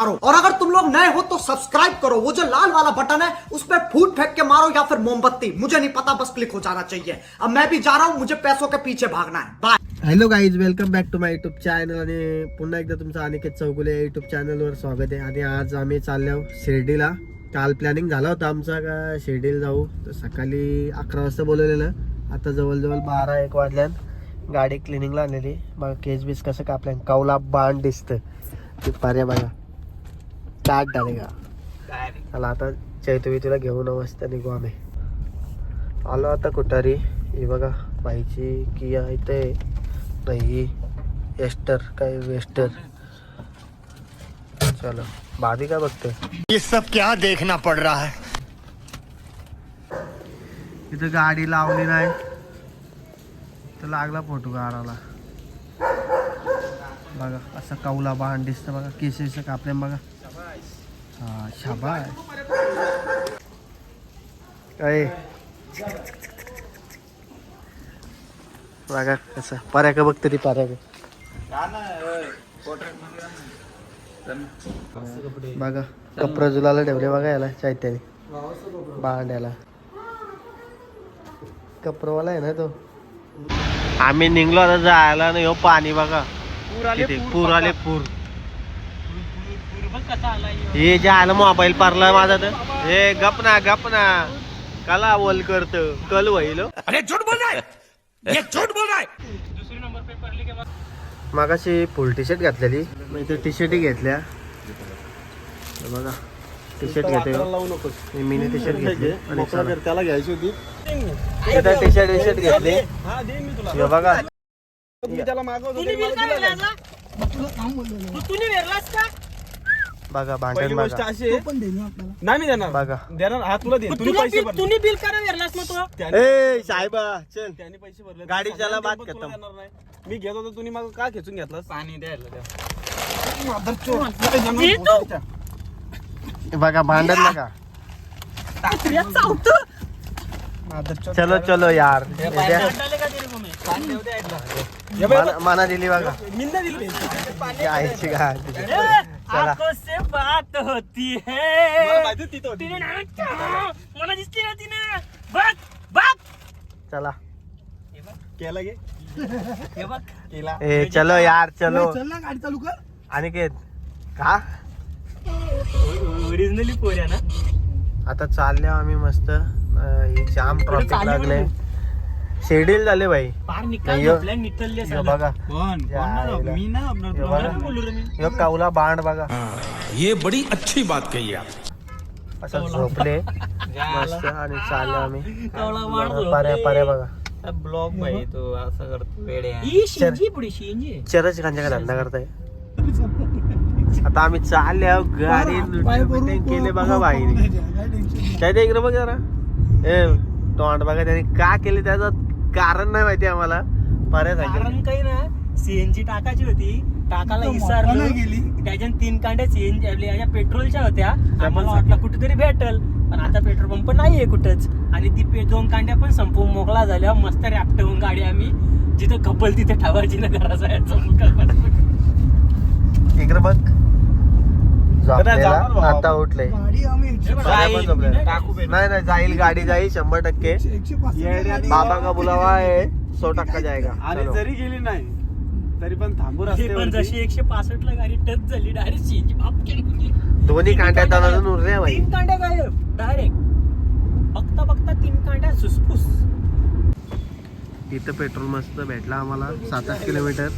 मारो और अगर तुम लोग नए हो तो सब्सक्राइब करो। वो जो लाल वाला बटन है उस पर फूट फेंक के मारो या फिर मोमबत्ती। मुझे नहीं पता, बस क्लिक हो जाना चाहिए। अब मैं भी जा रहा हूँ, मुझे पैसों के पीछे भागना है। Bye hello guys welcome back to my YouTube channel आणि पुन्हा एकदा तुमचं अनिकेत चौगुले युट्यूब चॅनलवर स्वागत आणि आज आम्ही चाललो शिर्डीला। काल प्लॅनिंग होता आमचा का शिर्डीला जाऊ। तर सकाळी अकरा वाजता बोलवलेलं आता जवळजवळ बारा, एक वाजल्यान गाडी क्लिनिंगला आणलेली. बघा केस बीस कसं कापल्या कौला बाण दिसतं. ते पर्या झाले का चला आता चैतवी तुला घेऊन मस्त निघू आम्ही. आलो आता कुठारी ही बघा बाईची किया इथे नाही एस्टर काय वेस्टर. चलो भाभी काय बघते ये सब क्या देखना पड़ रहा है? इथं गाडी लावली नाही. तर लागला फोटो काढायला. बघा असं कौला बाण दिसतं बघा केसेस कापले बघा. हा शाबाय काय बघा कसं पर्या का बघते ती पर्या का बघा कपडे जुलाला ठेवले बघा याला चैत्याने भांड्याला कपरवाला आहे ना तो आम्ही निघलो आता जायला नाही हो पाणी बघा. पूर आले पूर. हे जे आलं मोबाईल पारला माझा तर. हे गप ना गप ना. कला बोल करत कल होईल अरे झूठ बोल रहा है ये झूठ बोल रहा है मागाशी फुल टी शर्ट घातलेली. मग इथे टी शर्ट घेतल्या. बघा. टी शर्ट घेते मी मिनी टी शर्ट घेतली. आणि. त्याला घ्यायची होती. टी शर्ट टी शर्ट घेतली. हा दे मी तुला. हे बघा. त्याला मागवत बघा भांडण पहिली गोष्ट बघा. अशी आहे, नाही मी देणार. बघा. देणार हा तुला दे मग तुम्ही तुला पैसे भरले. तुम्ही बिल करा भरलास मग तू? त्याने- ए साहेबा चल. त्याने पैसे भरले. गाडी चला बात देतो, तुला खतम. देणार नाही. मी घेत होतो तुम्ही मग का खेचून घेतलं पाणी द्यायला दे तू. बघा भांडण या. चावतं. चलो चलो यार. का तरी? माना- दिली बघा. मी नाही दिली ही आईची गाड ए, चला. आंखों से बात होती मला है माहिती होती तिथं होती. तिने ना- मला दिसली ना तिने. बघ बघ चला. केला गे हे बघ. केला. ए चलो यार चलो. चल ना गाडी चालू कर. अनिकेत का? ओरिजिनली पोऱ्या ना? आता चालल्या आम्ही मस्त. अं, ही जाम ट्रॉफिक चालली लागले शेड्यूल झाले भाई. पार निकाल नाही, यो- झोपल्या निकलले बघा. कोण? या, याला. मी ना आपलं हे तुला बघा. बोलू रे मी. ह्यो कावला बांड बघा. ये बड़ी अच्छी बात कही आप. असं झोपले. मस्त आणि चाललो आम्ही. कवळा वाढ पर्या पर्या बघा. ब्लॉग भाई तो असं करतो वेडे ही शिंजी पुढे शिंजी. चरच खांच्या का धंदा करताय. आता आम्ही चालल्या गाडी meeting केले बघा बाईने. काय ते इकडे बघ जरा. ए तोंड बघा त्याने का केले त्याचं? कारण नाही माहिती आम्हाला. सांगितलं कारण काही ना सीएनजी टाकायची होती. टाकाला विसरलो त्याच्यात तीन कांड्या सीएनजी आपल्या पेट्रोलच्या होत्या. आम्हाला वाटलं कुठेतरी भेटल. पण आता पेट्रोल पंप नाहीये कुठंच. आणि ती दोन कांड्या पण संपवून मोकळा झाल्या. मस्त रॅपटवून गाडी आम्ही जिथं कपल तिथे ठेवायची ना घराचा इकडे बघ. झोपलेला. आता उठले. नाही नाही जाईल गाडी जाईल शंभर टक्के. बाबा का बुलावा आहे सौ टक्का जाएगा आणि चलो. जरी गेली नाही तरी पण थांबू पण. जशी एकशे पासष्ट ला गाडी टच झाली डायरेक्ट. दोन्ही कांट्यात अजून उरले भाई तीन कांड्या गायब. डायरेक्ट बघता बघता तीन कांड्या सुसफुस. इथं पेट्रोल मस्त भेटला आम्हाला सात आठ किलोमीटर.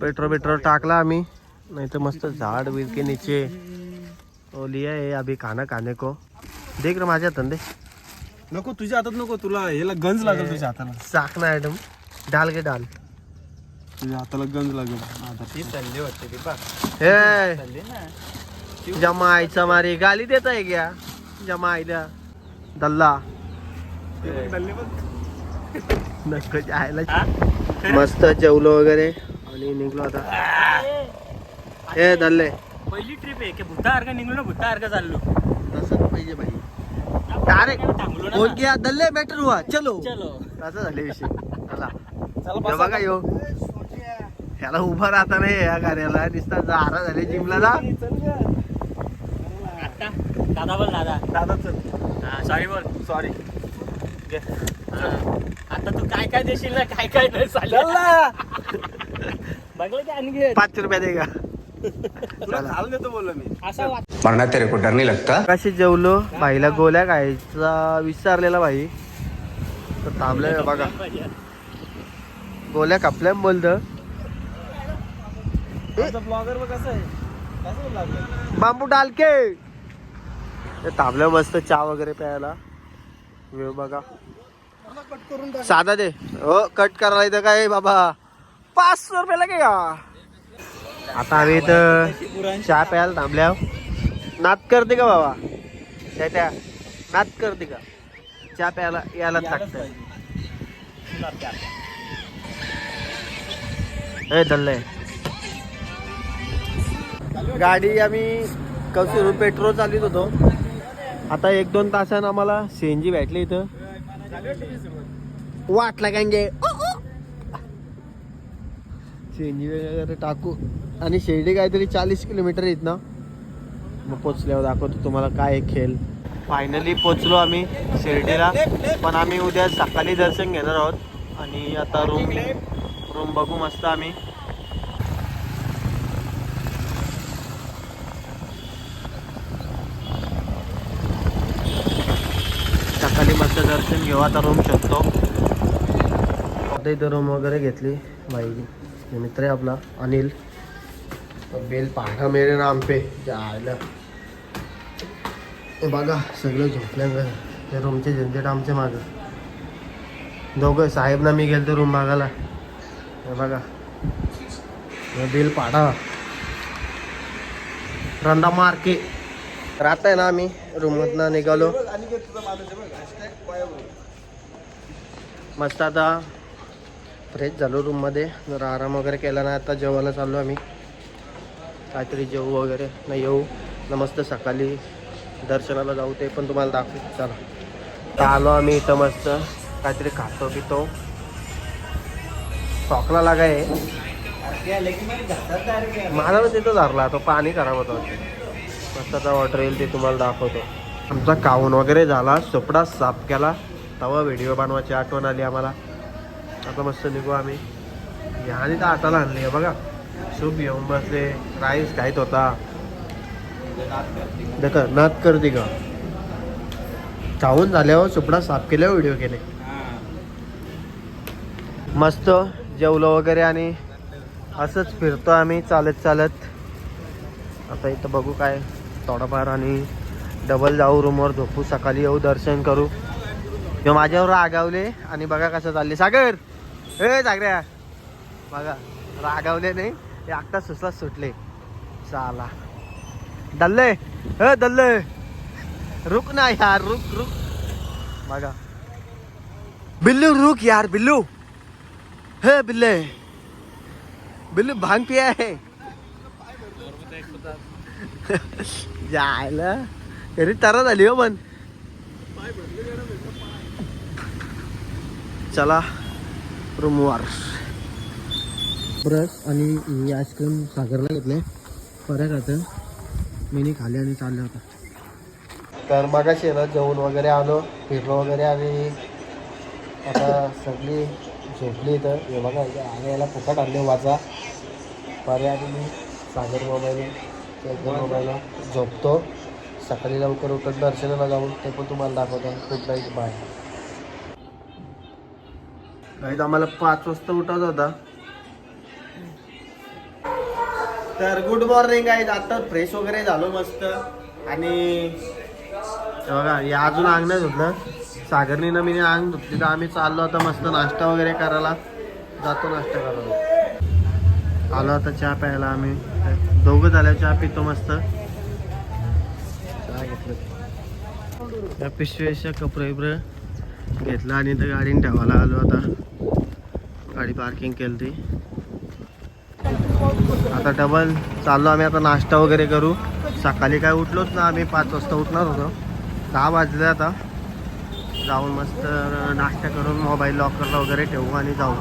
पेट्रोल पेट्रोल टाकला आम्ही. नाही तर मस्त झाड बीड के नीचे ओ लिया है अभी खाना खाने को। देख रे माझ्या हातात दे। नको तुझ्या हातात नको तुला याला गंज लागेल तुझ्या हाताला. साख ना मॅडम डाल के डाल। तुझ्या हाताला गंज लागेल. हे जमायचा मारी गाली देत आहे क्या? जमायला दल्ला. नको जायला. मस्त जेवलो वगैरे. आणि निघलो आता. हे दल्ले पहिली ट्रिप आहे की भूतासारखं निघलो ना भूतासारखं चाललो. तसंच पाहिजे भाई डायरेक्ट फोन किया दल्ले मॅटर हुआ. चलो. चलो. असं झाले विषय. चला. बसा. बघा यो. याला उभा राहता नाही या कार्याला. नुसता जारा झाले जिमला जा. आता? दादा बोल दादा. दादा चल. सॉरी बोल. सॉरी हा. आता तू काय काय देशील ना काय काय नाही चाललं. बघलं की आणखी. पाच रुपये दे का? मरना तेरे को डर नहीं लगता? कशी जेवलो. भाईला गोल्या खायचा विचारलेला भाई. तर थांबलोय बघा. गोल्या कापल्या बोलतं. बांबू डालके. ते थांबलं मस्त चहा वगैरे प्यायला. वेळ बघा. साधा दे. हो कट करायला इथं काय बाबा? पाचशे रुपये लागे का? आता आम्ही इथं चहा प्यायला थांबल्या नात करते का बाबा? त्या त्या नात करते का? चहा प्यायला यायला ए दल्लय गाडी आम्ही कसून पेट्रोल चालवित होतो. आता एक दोन तासानं आम्हाला सीएनजी भेटली इथं. वाटला वगैरे टाकू. आणि शिर्डी काहीतरी चाळीस किलोमीटर येत ना? मग पोचल्यावर दाखवतो तुम्हाला काय खेळ. फायनली पोचलो आम्ही शिर्डीला. पण आम्ही उद्या सकाळी दर्शन घेणार आहोत. आणि आता रूम रूम बघू मस्त आम्ही. सकाळी मस्त दर्शन घेऊ. आता रूम शकतो आता इथं रूम वगैरे घेतली बाई हे मित्र आहे आपला अनिल. तो बेल पाठा मेरे नाम पे. जायला बघा सगळं झोपल्या ते रूमचे झंझट आमचे मागं. दोघं साहेब ना मी गेलो रूम बघायला हे बघा. बेल बिल पाठा रंदा मार्के. तर आहे ना आम्ही रूममधनं निघालो. मस्त आता फ्रेश झालो रूममध्ये जरा आराम वगैरे केला नाही आता जेवायला चाललो आम्ही. काहीतरी जेवू वगैरे. नाही येऊ. ना मस्त सकाळी दर्शनाला जाऊ ते पण तुम्हाला दाखवू. चला. तर आलो आम्ही इथं मस्त. काहीतरी खातो पितो. टॉकला लागाय. माझा पण तिथं धरला. तो पाणी खराब होता. मस्त आता ऑर्डर येईल ते तुम्हाला दाखवतो. आमचा काऊन वगैरे झाला. सोपडा साफ केला. तेव्हा व्हिडिओ बनवायची आठवण आली आम्हाला. आता मस्त निघू आम्ही. ह्याने तर आटाला आणली आहे बघा. सूप येऊन बसले. राईस खायत होता. देखा नात करते का? चावून झाल्यावर सुपडा साफ केल्यावर व्हिडिओ केले. मस्त जेवलो वगैरे आणि असंच फिरतो आम्ही चालत चालत. आता इथं बघू काय थोडंफार आणि डबल जाऊ रूमवर झोपू. सकाळी येऊ दर्शन करू. किंवा माझ्यावर रागावले आणि बघा कसं चालले. सागर! ए सागऱ्या बघा रागावले नाही. ते आत्ता सुसला सुटले. चाला दल्ले. हे दल्ले. रुक ना यार रुक रुक. बघा. बिल्लू रुक यार बिल्लू. हे बिल्ले. बिल्लू भांग पिया आहे जायला तरी तरा झाली हो पण. चला. रूमवर ब्रश आणि मी आईस्क्रीम सागरला घेतले परत आता मी खाली आणि चालले होता. तर मगाशी ना जेवण वगैरे आलो फिरलो वगैरे आणि आता सगळी झोपली इथं. हे बघा आणि याला फुकट आणले वाचा. पर्याय आणि मी सागर मोबाईल मोबाईल झोपतो. सकाळी लवकर उठत दर्शनाला जाऊन ते पण तुम्हाला दाखवतो. गुड नाईट बाय काही आम्हाला पाच वाजता उठायचा होता. तर गुड मॉर्निंग आहे आता फ्रेश वगैरे झालो मस्त. आणि बघा या अजून अंग नाही होतं सागरनी ना मी अंग धुतली तर आम्ही चाललो आता मस्त नाश्ता वगैरे करायला. जातो नाश्ता करायला. आलो आता चहा प्यायला आम्ही. दोघं झाल्या चहा पितो मस्त. चहा घेतलं. त्या कपडे बिपडे घेतलं आणि तर गाडीने ठेवायला आलो आता. गाडी पार्किंग केली ती आता डबल चाललो आम्ही आता नाश्ता वगैरे करू. सकाळी काय उठलोच ना आम्ही पाच वाजता उठणार होतो. दहा वाजले आता. जाऊन मस्त नाश्ता करून मोबाईल लॉकरला वगैरे ठेवू आणि जाऊ.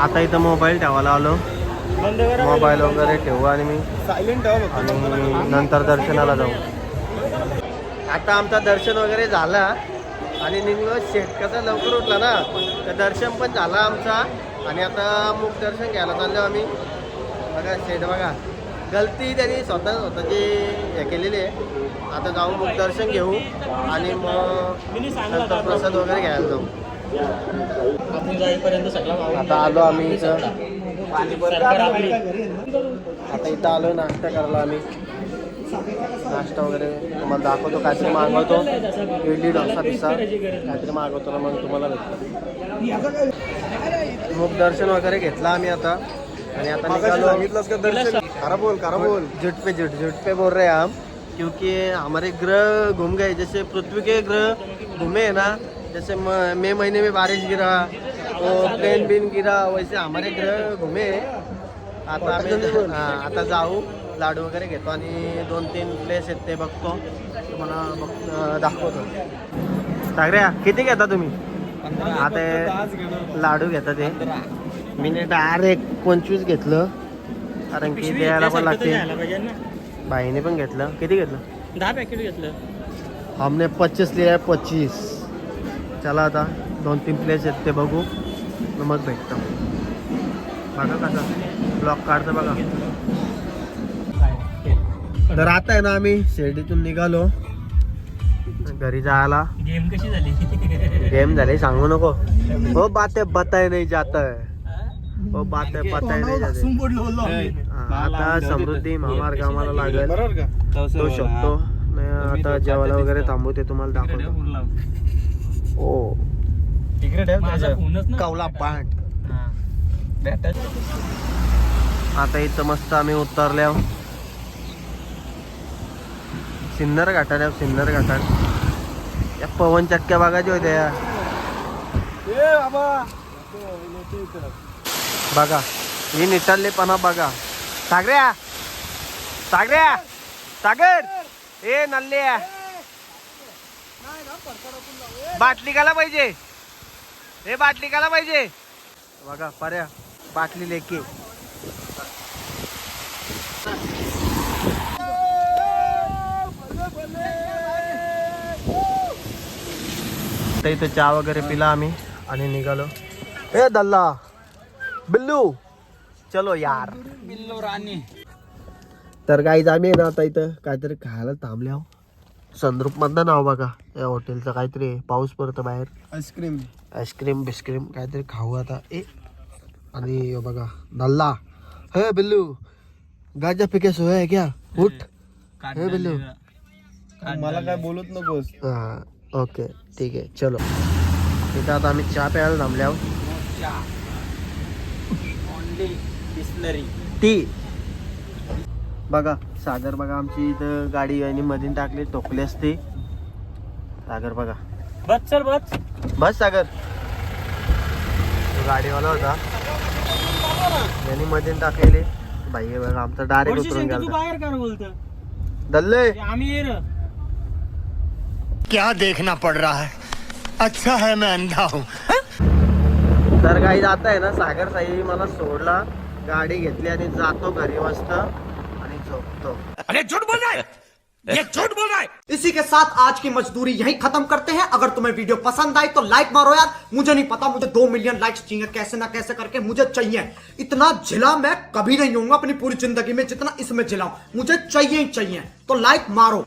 आता इथं मोबाईल ठेवायला आलो. मोबाईल वगैरे ठेवू आणि मी सायलेंट आणि नंतर दर्शनाला जाऊ. आता आमचं दर्शन वगैरे झालं. आणि निघलो शेट कसा लवकर उठला ना. तर दर्शन पण झालं आमचा. आणि आता मुख दर्शन घ्यायला चाललो आम्ही. बघा शेट बघा. गलती त्यांनी स्वतः स्वतःची हे केलेली आहे. आता जाऊन मुख दर्शन घेऊ आणि मग प्रसाद वगैरे घ्यायला जाऊ. आता आलो आम्ही इथं. आता इथं आलो नाश्ता करायला आम्ही. नाश्ता वगैरे तुम्हाला दाखवतो काहीतरी मागवतो. इडली डोसा पिसा काहीतरी मागवतो ना मग तुम्हाला भेटतं. मुख दर्शन वगैरे घेतला आम्ही आता. आणि आता निघालो. सांगितलंस का दर्शन? खरा बोल खरा बोल. जुट पे जुट जुट पे बोल रहे हैं हम क्योंकि हमारे ग्रह घूम गए। जैसे पृथ्वी के ग्रह घूमे है ना जैसे म- मई महीने में बारिश गिरा तो प्लेन बिन गिरा वैसे हमारे ग्रह घूमे हैं. आता आम्ही हा, आता जाऊ लाडू वगैरे घेतो आणि दोन तीन प्लेस आहेत ते बघतो. तुम्हाला बघ- दाखवतो. सागऱ्या किती घेता तुम्ही? आता लाडू घेता ते. मी डायरेक्ट पंचवीस घेतलं. कारण की द्यायला पण लागते. ना. बाईने पण घेतलं. किती घेतलं? दहा पॅकेट घेतलं. हमने पच्चीस लिया पच्चीस. चला आता दोन तीन प्लेस आहेत ते बघू. न मग भेटतं. बघा कसं ब्लॉक काढतं बघा. तर आता आहे ना आम्ही शिर्डीतून निघालो. घरी जायला. गेम कशी झाली? गेम झाले सांगू नको. हो बाते बताय नाही जात हो बाते बताय नाही जाते. हा, आता समृद्धी महामार्ग आम्हाला लागेल. बरोबर का? तो शकतो. नाही, आता जेवायला वगैरे थांबू ते तुम्हाला दाखवतो. ओ तिकडे फोनच ना कावला पांट. हा. आता इथं मस्त आम्ही उतरल्या सिन्नर आहे, सिन्नर घाटात. या पवन चक्क्या बघायच्या होत्या या. बघा. ही निटाललेपणा बघा. सागऱ्या! सागऱ्या! सागर! ए नल्ल्या बाटली काला पाहिजे. हे बाटली काला पाहिजे. बघा पर्या. बाटली लेके इथं चहा वगैरे पिला आम्ही आणि निघालो. ए दल्ला. बिल्लू. चलो यार. बिल्लो राणी. तर आम्ही आहे ना आता इथं काहीतरी खायला थांबले आहो. संद्रूप मधलं नाव बघा. या हॉटेलचं काहीतरी. पाऊस पडतो बाहेर. आईस्क्रीम आईस्क्रीम बिस्क्रीम काहीतरी खाऊ आता. ए आणि बघा नल्ला. हे बिल्लू गाजा पिके सोया है क्या उठ. हे बिल्लू. मला काय बोलत नकोस. हा ओके ठीक आहे चलो. इथं आता आम्ही चहा प्यायला थांबले आहो बिस्लरी टी बघा सागर बघा आमची इथं गाडी आणि मधीन टाकली टोकली असते. सागर बघा. बस चल बस. बस सागर. तो गाडीवाला होता. यांनी मधीन टाकलेले. भाई हे बघा आमचा डायरेक्ट उतरून गेला बाहेर कर बोलत. दल्ले! आम्ही क्या देखना पड़ रहा है? अच्छा है मैं अंधा हूँ। तर काही जात आहे ना सागर साई मला सोडला. गाडी घेतली आणि जातो घरी मस्त. आणि झोपतो. अरे झूठ बोल रहा है ये झूठ बोल रहा है। इसी के साथ आज की मजदूरी यही खत्म करते हैं। अगर तुम्हें वीडियो पसंद आई तो लाइक मारो यार। मुझे नहीं पता, मुझे दो मिलियन लाइक्स चाहिए। कैसे ना कैसे करके मुझे चाहिए। इतना झिला मैं कभी नहीं हूँ अपनी पूरी ज़िंदगी में जितना इसमें झिलाऊ मुझे चाहिए ही चाहिए। तो लाइक मारो।